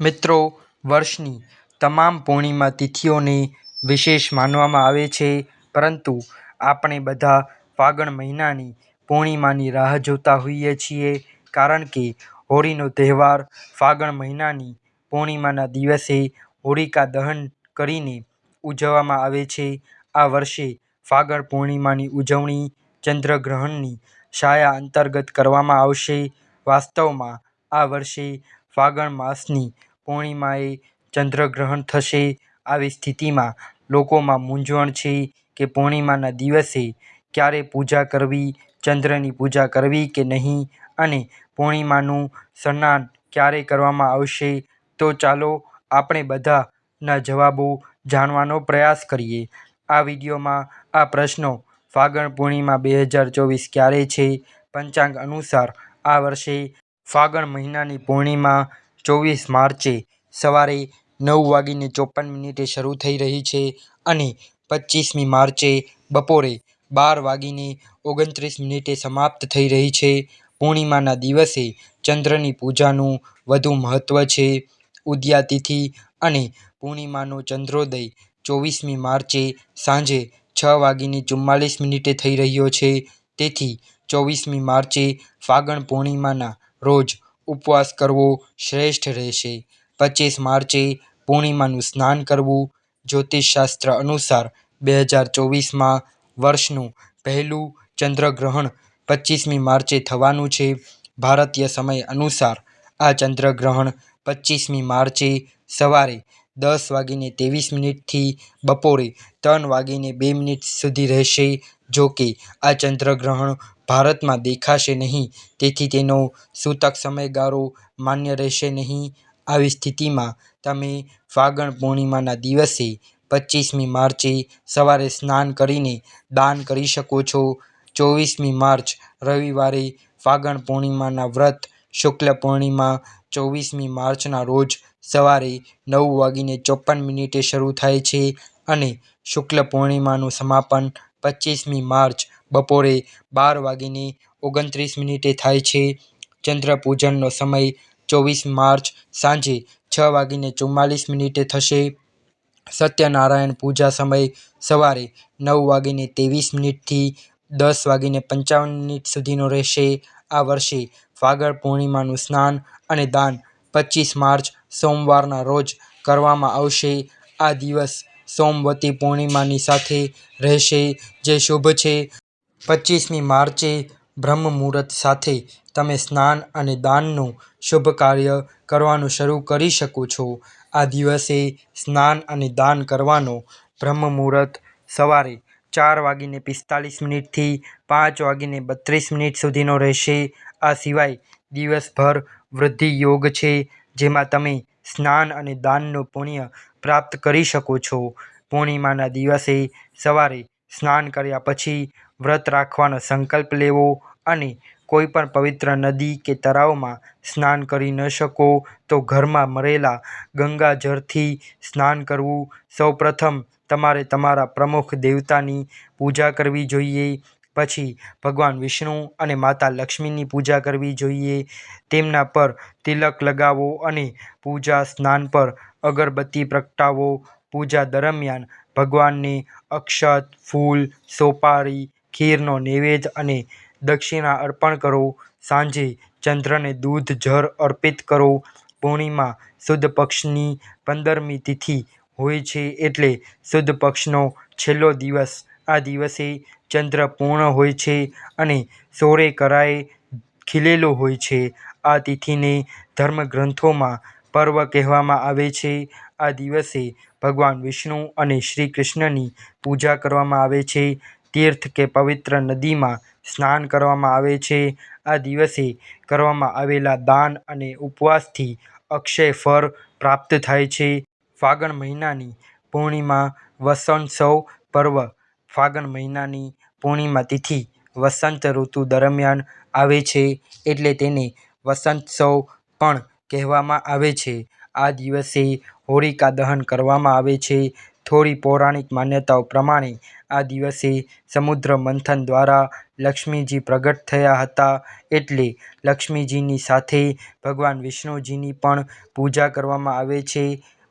મિત્રો, વર્ષની તમામ પૂર્ણિમા તિથિઓને વિશેષ માનવામાં આવે છે, પરંતુ આપણે બધા ફાગણ મહિનાની પૂર્ણિમાની રાહ જોતા હોઈએ છીએ, કારણ કે હોળીનો તહેવાર ફાગણ મહિનાની પૂર્ણિમાના દિવસે હોળિકા દહન કરીને ઉજવવામાં આવે છે. આ વર્ષે ફાગણ પૂર્ણિમાની ઉજવણી ચંદ્રગ્રહણની છાયા અંતર્ગત કરવામાં આવશે. વાસ્તવમાં આ વર્ષે ફાગણ માસની પૂર્ણિમાએ ચંદ્રગ્રહણ થશે. આવી સ્થિતિમાં લોકોમાં મૂંઝવણ છે કે પૂર્ણિમાના દિવસે ક્યારે પૂજા કરવી, ચંદ્રની પૂજા કરવી કે નહીં અને પૂર્ણિમાનું સ્નાન ક્યારે કરવામાં આવશે. તો ચાલો આપણે બધાના જવાબો જાણવાનો પ્રયાસ કરીએ આ વિડીયોમાં. આ પ્રશ્નો ફાગણ પૂર્ણિમા બે હજાર ચોવીસ ક્યારે છે? પંચાંગ અનુસાર આ વર્ષે ફાગણ મહિનાની પૂર્ણિમા ચોવીસ માર્ચે સવારે નવ વાગીને ચોપન મિનિટે શરૂ થઈ રહી છે અને પચીસમી માર્ચે બપોરે બાર વાગીને ઓગણત્રીસ મિનિટે સમાપ્ત થઈ રહી છે. પૂર્ણિમાના દિવસે ચંદ્રની પૂજાનું વધુ મહત્ત્વ છે. ઉદ્યાતિથિ અને પૂર્ણિમાનો ચંદ્રોદય ચોવીસમી માર્ચે સાંજે છ વાગીને ચુમ્માલીસ મિનિટે થઈ રહ્યો છે. તેથી ચોવીસમી માર્ચે ફાગણ પૂર્ણિમાના રોજ ઉપવાસ કરવો શ્રેષ્ઠ રહેશે. પચીસ માર્ચે પૂર્ણિમાનું સ્નાન કરવું. જ્યોતિષશાસ્ત્ર અનુસાર બે હજાર ચોવીસમાં વર્ષનું પહેલું ચંદ્રગ્રહણ પચીસમી માર્ચે થવાનું છે. ભારતીય સમય અનુસાર આ ચંદ્રગ્રહણ પચીસમી માર્ચે સવારે દસ વાગીને ત્રેવીસ મિનિટથી બપોરે ત્રણ વાગીને બે મિનિટ સુધી રહેશે. જો કે, આ ચંદ્રગ્રહણ ભારતમાં દેખાશે નહીં તેથી તેનો સૂતક સમયગાળો માન્ય રહેશે નહીં. આવી સ્થિતિમાં તમે ફાગણ પૂર્ણિમાના દિવસે પચીસમી માર્ચે સવારે સ્નાન કરીને દાન કરી શકો છો. ચોવીસમી માર્ચ રવિવારે ફાગણ પૂર્ણિમાના વ્રત શુક્લ પૂર્ણિમા ચોવીસમી માર્ચના રોજ સવારે નવ વાગીને ચોપન મિનિટે શરૂ થાય છે અને શુક્લ પૂર્ણિમાનું સમાપન પચીસમી માર્ચ બપોરે બાર વાગીને ઓગણત્રીસ મિનિટે થાય છે. ચંદ્રપૂજનનો સમય ચોવીસ માર્ચ સાંજે છ વાગીને ચુમ્માલીસ મિનિટે થશે. સત્યનારાયણ પૂજા સમય સવારે નવ વાગીને ત્રેવીસ મિનિટથી દસ વાગીને પંચાવન મિનિટ સુધીનો રહેશે. આ વર્ષે ફાગણ પૂર્ણિમાનું સ્નાન અને દાન પચ્ચીસ માર્ચ, સોમવારના રોજ કરવામાં આવશે. આ દિવસ સોમવતી પૂર્ણિમાની સાથે રહેશે, જે શુભ છે. પચીસમી માર્ચે બ્રહ્મ મુહૂર્ત સાથે તમે સ્નાન અને દાનનું શુભ કાર્ય કરવાનું શરૂ કરી શકો છો. આ દિવસે સ્નાન અને દાન કરવાનો બ્રહ્મ મુહૂર્ત સવારે ચાર વાગીને પિસ્તાલીસ મિનિટથી પાંચ વાગીને બત્રીસ મિનિટ સુધીનો રહેશે. આ સિવાય દિવસભર વૃદ્ધિ યોગ છે, જેમાં તમે સ્નાન અને દાનનું પુણ્ય પ્રાપ્ત કરી શકો છો. પૂર્ણિમાના દિવસે સવારે સ્નાન કર્યા પછી વ્રત રાખવાનો સંકલ્પ લેવો અને કોઈ પણ પવિત્ર નદી કે તળાવમાં સ્નાન કરી ન શકો તો ઘરમાં મરેલા ગંગાજળથી સ્નાન કરવું. સૌપ્રથમ તમારે તમારા પ્રમુખ દેવતાની પૂજા કરવી જોઈએ. પછી ભગવાન વિષ્ણુ અને માતા લક્ષ્મીની પૂજા કરવી જોઈએ. તેમના પર તિલક લગાવો અને પૂજા સ્નાન પર અગરબત્તી પ્રગટાવો. પૂજા દરમિયાન ભગવાનને અક્ષત, ફૂલ, સોપારી, ખીરનો નૈવેદ્ય અને દક્ષિણા અર્પણ કરો. સાંજે ચંદ્રને દૂધ જળ અર્પિત કરો. પૂર્ણિમા સુદ પક્ષની પંદરમી તિથિ હોય છે એટલે સુદ પક્ષનો છેલ્લો દિવસ. આ દિવસે ચંદ્ર પૂર્ણ હોય છે અને સોરે કરાએ ખીલેલો હોય છે. આ તિથિને ધર્મગ્રંથોમાં પર્વ કહેવામાં આવે છે. આ દિવસે ભગવાન વિષ્ણુ અને શ્રી કૃષ્ણની પૂજા કરવામાં આવે છે. તીર્થ કે પવિત્ર નદીમાં સ્નાન કરવામાં આવે છે. આ દિવસે કરવામાં આવેલા દાન અને ઉપવાસથી અક્ષય ફળ પ્રાપ્ત થાય છે. ફાગણ મહિનાની પૂર્ણિમા વસંતોત્સવ પર્વ ફાગણ મહિનાની પૂર્ણિમા તિથિ વસંત ઋતુ દરમિયાન આવે છે એટલે તેને વસંતોત્સવ પણ કહેવામાં આવે છે. આ દિવસે હોળિકા દહન કરવામાં આવે છે. થોડી પૌરાણિક માન્યતાઓ પ્રમાણે આ દિવસે સમુદ્ર મંથન દ્વારા લક્ષ્મીજી પ્રગટ થયા હતા એટલે લક્ષ્મીજીની સાથે ભગવાન વિષ્ણુજીની પણ પૂજા કરવામાં આવે છે.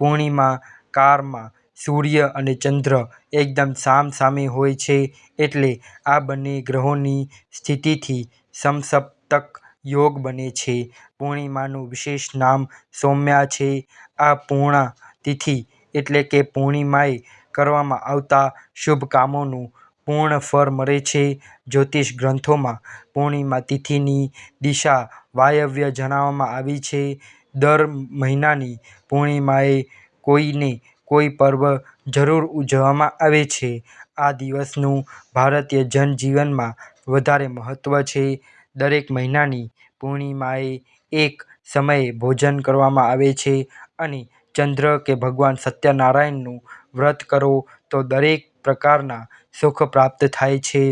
પૂર્ણિમા કાળમાં સૂર્ય અને ચંદ્ર એકદમ સામ સામે હોય છે એટલે આ બંને ગ્રહોની સ્થિતિથી સમસપ્તક યોગ બને છે. પૂર્ણિમાનું વિશેષ નામ સૌમ્યા છે. આ પૂર્ણા તિથિ એટલે કે પૂર્ણિમાએ કરવામાં આવતા શુભ કામોનું પૂર્ણ ફળ મળે છે. જ્યોતિષ ગ્રંથોમાં પૂર્ણિમા તિથિની દિશા વાયવ્ય જણાવવામાં આવી છે. દર મહિનાની પૂર્ણિમાએ કોઈને કોઈ પર્વ જરૂર ઉજવવામાં આવે છે. આ દિવસનું ભારતીય જનજીવનમાં વધારે મહત્ત્વ છે. દરેક મહિનાની પૂર્ણિમાએ એક સમયે ભોજન કરવામાં આવે છે અને ચંદ્ર કે ભગવાન સત્યનારાયણનું વ્રત કરો તો દરેક પ્રકારના સુખ પ્રાપ્ત થાય છે.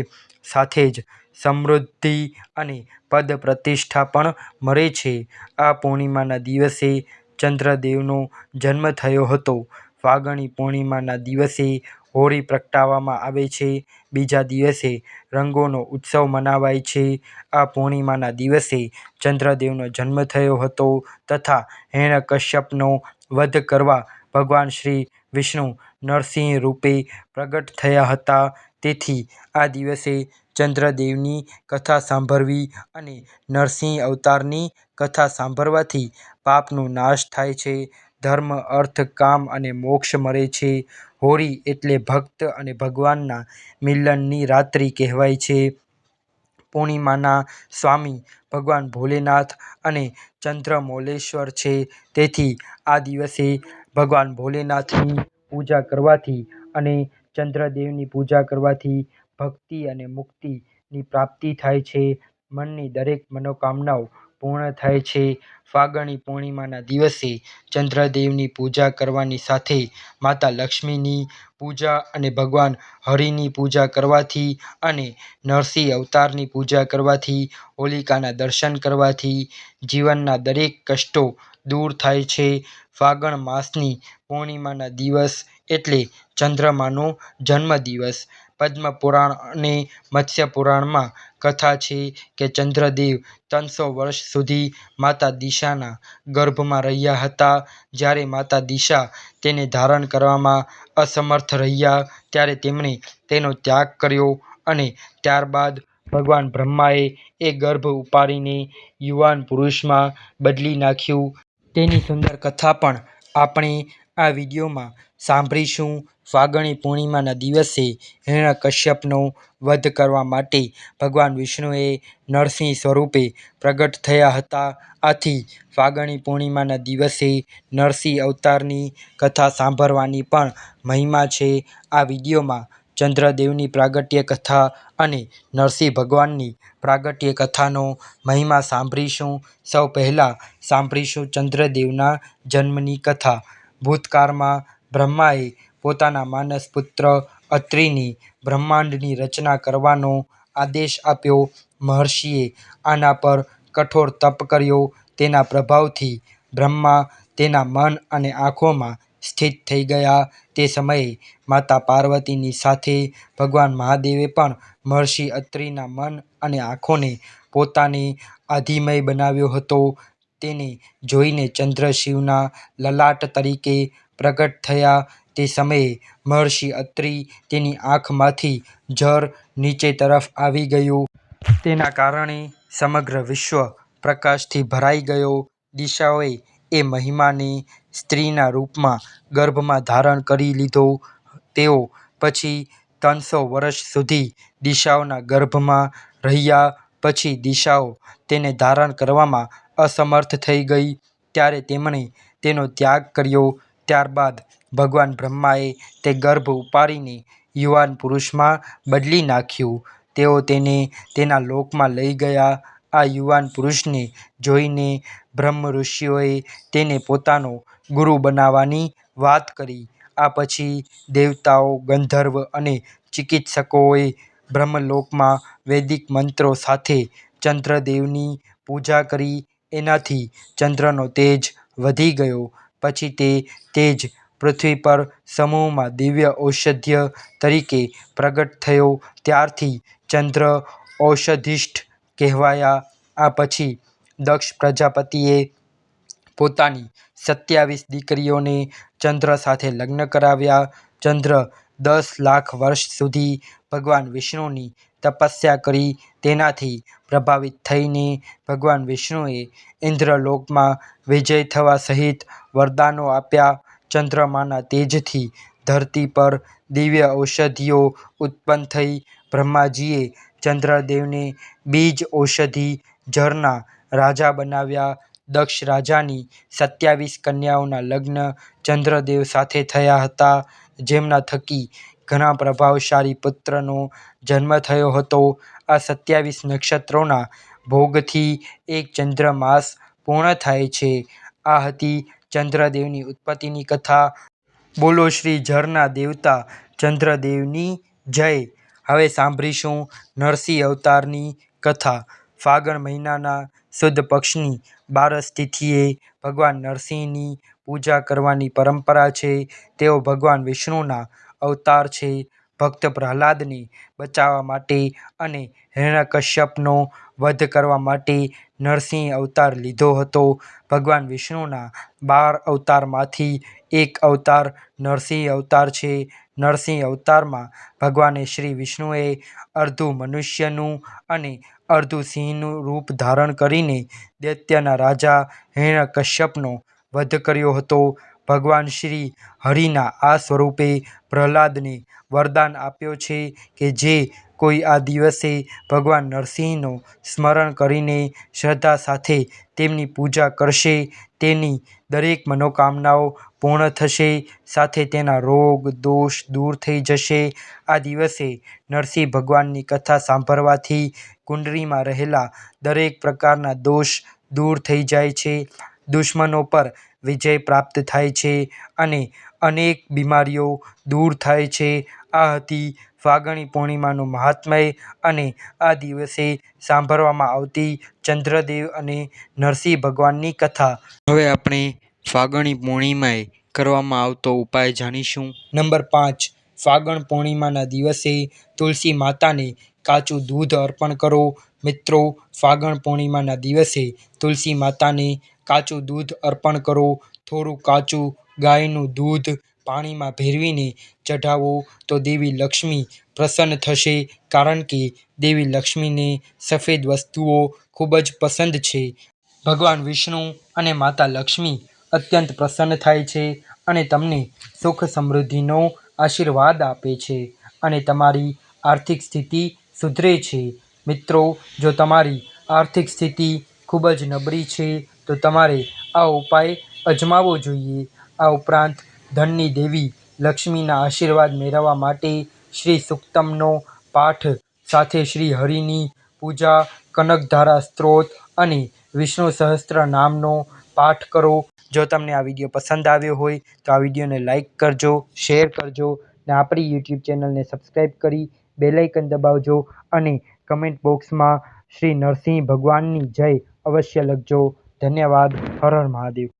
સાથે જ સમૃદ્ધિ અને પદ પ્રતિષ્ઠા પણ મળે છે. આ પૂર્ણિમાના દિવસે ચંદ્રદેવનો જન્મ થયો હતો. ફાલ્ગુની પૂર્ણિમાના દિવસે હોળી પ્રગટાવવામાં આવે છે. બીજા દિવસે રંગોનો ઉત્સવ મનાવાય છે. આ પૂર્ણિમાના દિવસે ચંદ્રદેવનો જન્મ થયો હતો તથા હિરણ્યકશ્યપનો વધ કરવા ભગવાન શ્રી વિષ્ણુ નરસિંહ રૂપે પ્રગટ થયા હતા. તેથી આ દિવસે ચંદ્રદેવની કથા સાંભળવી અને નરસિંહ અવતારની કથા સાંભળવાથી પાપનો નાશ થાય છે. ધર્મ, અર્થ, કામ અને મોક્ષ મળે છે. હોળી એટલે ભક્ત અને ભગવાનના મિલનની રાત્રિ કહેવાય છે. પૂર્ણિમાના સ્વામી ભગવાન ભોલેનાથ અને ચંદ્રમૌલેશ્વર છે. તેથી આ દિવસે ભગવાન ભોલેનાથની પૂજા કરવાથી અને ચંદ્રદેવની પૂજા કરવાથી ભક્તિ અને મુક્તિની પ્રાપ્તિ થાય છે. મનની દરેક મનોકામનાઓ પૂર્ણ થાય છે. ફાગણી પૂર્ણિમાના દિવસે ચંદ્રદેવની પૂજા કરવાની સાથે માતા લક્ષ્મીની પૂજા અને ભગવાન હરિની પૂજા કરવાથી અને નરસિંહ અવતારની પૂજા કરવાથી, હોલિકાના દર્શન કરવાથી જીવનના દરેક કષ્ટો દૂર થાય છે. ફાગણ માસની પૂર્ણિમાના દિવસ એટલે ચંદ્રમાનો જન્મદિવસ. પદ્મપુરાણ અને મત્સ્ય પુરાણમાં કથા છે કે ચંદ્રદેવ ત્રણસો વર્ષ સુધી માતા દિશાના ગર્ભમાં રહ્યા હતા. જ્યારે માતા દિશા તેને ધારણ કરવામાં અસમર્થ રહ્યા, ત્યારે તેમણે તેનો ત્યાગ કર્યો અને ત્યારબાદ ભગવાન બ્રહ્માએ એ ગર્ભ ઉપાડીને યુવાન પુરુષમાં બદલી નાખ્યું. તેની સુંદર કથા પણ આપણે આ વિડીયોમાં સાંભળીશું. ફાલ્ગુની પૂર્ણિમાના દિવસે હિરણ્યકશ્યપનો વધ કરવા માટે ભગવાન વિષ્ણુએ નરસિંહ સ્વરૂપે પ્રગટ થયા હતા. આથી ફાગણી પૂર્ણિમાના દિવસે નરસિંહ અવતારની કથા સાંભળવાની પણ મહિમા છે. આ વિડીયોમાં ચંદ્રદેવની પ્રાગટ્ય કથા અને નરસિંહ ભગવાનની પ્રાગટ્ય કથાનો મહિમા સાંભળીશું. સૌ પહેલાં સાંભળીશું ચંદ્રદેવના જન્મની કથા. ભૂતકાળમાં બ્રહ્માએ પોતાના માનસ પુત્ર અત્રિની બ્રહ્માંડની રચના કરવાનો આદેશ આપ્યો. મહર્ષિએ આના પર કઠોર તપ કર્યો. તેના પ્રભાવથી બ્રહ્મા તેના મન અને આંખોમાં સ્થિત થઈ ગયા. તે સમયે માતા પાર્વતીની સાથે ભગવાન મહાદેવે પણ મહર્ષિ અત્રિના મન અને આંખોને પોતાને આધિમય બનાવ્યો હતો. તેને જોઈને ચંદ્ર શિવના લલાટ તરીકે પ્રગટ થયા. તે સમયે મહર્ષિ અત્રિ તેની આંખમાંથી ઝર નીચે તરફ આવી ગયું. તેના કારણે સમગ્ર વિશ્વ પ્રકાશથી ભરાઈ ગયો. દિશાઓએ એ મહિમાને સ્ત્રીના રૂપમાં ગર્ભમાં ધારણ કરી લીધો. તેઓ પછી ત્રણસો વર્ષ સુધી દિશાઓના ગર્ભમાં રહ્યા. પછી દિશાઓ તેને ધારણ કરવામાં અસમર્થ થઈ ગઈ ત્યારે તેમણે તેનો ત્યાગ કર્યો. ત્યારબાદ ભગવાન બ્રહ્માએ તે ગર્ભ ઉપાડીને યુવાન પુરુષમાં બદલી નાખ્યું. તેઓ તેને તેના લોકમાં લઈ ગયા. આ યુવાન પુરુષને જોઈને બ્રહ્મ ઋષિઓએ તેને પોતાનો ગુરુ બનાવવાની વાત કરી. આ પછી દેવતાઓ, ગંધર્વ અને ચિકિત્સકોએ બ્રહ્મલોકમાં વૈદિક મંત્રો સાથે ચંદ્રદેવની પૂજા કરી. એનાથી ચંદ્રનો તેજ વધી ગયો. પછી તે તેજ પૃથ્વી પર સમૂહમાં દિવ્ય ઔષધ્ય તરીકે પ્રગટ થયો ત્યારથી ચંદ્ર ઔષધિષ્ઠ કહેવાયા. આ પછી દક્ષ પ્રજાપતિએ પોતાની સત્યાવીસ દીકરીઓને ચંદ્ર સાથે લગ્ન કરાવ્યા. ચંદ્ર દસ લાખ વર્ષ સુધી ભગવાન વિષ્ણુની તપસ્યા કરી તેનાથી પ્રભાવિત થઈને ભગવાન વિષ્ણુએ ઇન્દ્રલોકમાં વિજય થવા સહિત વરદાનો આપ્યા. ચંદ્રમાના તેજથી ધરતી પર દિવ્ય ઔષધિઓ ઉત્પન્ન થઈ. બ્રહ્માજીએ ચંદ્રદેવને બીજ ઔષધિ ઝરના રાજા બનાવ્યા. દક્ષ રાજાની સત્યાવીસ કન્યાઓના લગ્ન ચંદ્રદેવ સાથે થયા હતા જેમના થકી ઘણા પ્રભાવશાળી પુત્રનો જન્મ થયો હતો. આ સત્યાવીસ નક્ષત્રોના ભોગથી એક ચંદ્રમાસ પૂર્ણ થાય છે. આ હતી ચંદ્રદેવની ઉત્પત્તિની કથા. બોલો શ્રી ઝરના દેવતા ચંદ્રદેવની જય. હવે સાંભળીશું નરસિંહ અવતારની કથા. ફાગણ મહિનાના શુદ્ધ પક્ષની બારસ તિથિએ ભગવાન નરસિંહની પૂજા કરવાની પરંપરા છે. તેઓ ભગવાન વિષ્ણુના અવતાર છે. ભક્ત પ્રહલાદને બચાવવા માટે અને હિરણ્યકશ્યપનો વધ કરવા માટે નરસિંહ અવતાર લીધો હતો. ભગવાન વિષ્ણુના બાર અવતારમાંથી એક અવતાર નરસિંહ અવતાર છે. નરસિંહ અવતારમાં ભગવાને શ્રી વિષ્ણુએ અર્ધું મનુષ્યનું અને અર્ધું સિંહનું રૂપ ધારણ કરીને દૈત્યના રાજા હિરણ્યકશ્યપનો વધ કર્યો હતો. ભગવાન શ્રી હરિના આ સ્વરૂપે પ્રહલાદને વરદાન આપ્યો છે કે જે કોઈ આ દિવસે ભગવાન નરસિંહનું સ્મરણ કરીને શ્રદ્ધા સાથે તેમની પૂજા કરશે, તેની દરેક મનોકામનાઓ પૂર્ણ થશે, સાથે તેના રોગ, દોષ દૂર થઈ જશે. આ દિવસે નરસિંહ ભગવાનની કથા સાંભળવાથી કુંડળીમાં રહેલા દરેક પ્રકારના દોષ દૂર થઈ જાય છે. દુશ્મનો પર વિજય પ્રાપ્ત થાય છે અને અનેક બીમારીઓ દૂર થાય છે. આ હતી ફાગણી પૂર્ણિમાનું મહાત્મય અને આ દિવસે સાંભળવામાં આવતી ચંદ્રદેવ અને નરસિંહ ભગવાનની કથા. હવે આપણે ફાગણી પૂર્ણિમાએ કરવામાં આવતો ઉપાય જાણીશું. નંબર પાંચ ફાગણ પૂર્ણિમાના દિવસે તુલસી માતાને કાચું દૂધ અર્પણ કરો. મિત્રો ફાગણ પૂર્ણિમાના દિવસે તુલસી માતાને કાચું દૂધ અર્પણ કરો. થોડું કાચું ગાયનું દૂધ પાણીમાં ભેળવીને ચઢાવો તો દેવી લક્ષ્મી પ્રસન્ન થશે કારણ કે દેવી લક્ષ્મીને સફેદ વસ્તુઓ ખૂબ જ પસંદ છે. ભગવાન વિષ્ણુ અને માતા લક્ષ્મી અત્યંત પ્રસન્ન થાય છે અને તમને સુખ સમૃદ્ધિનો આશીર્વાદ આપે છે અને તમારી આર્થિક સ્થિતિ સુધરે છે. મિત્રો, જો તમારી આર્થિક સ્થિતિ ખૂબ જ નબળી છે તો તમારે આ ઉપાય અજમાવવો જોઈએ. આ ઉપરાંત ધનની દેવી લક્ષ્મીના આશીર્વાદ મેળવવા માટે શ્રી સુક્તમનો પાઠ સાથે શ્રી હરિની પૂજા, કનકધારા સ્ત્રોત અને વિષ્ણુ સહસ્ત્ર નામનો પાઠ કરો. જો તમને આ વીડિયો પસંદ આવ્યો હોય તો આ વિડીયોને લાઇક કરજો, શેર કરજો ને આપણી યુટ્યુબ ચેનલને સબસ્ક્રાઈબ કરી બેલાઇકન દબાવજો અને કમેન્ટ બોક્સમાં શ્રી નરસિંહ ભગવાનની જય અવશ્ય લખજો. ધન્યવાદ હર હર મહાદેવ.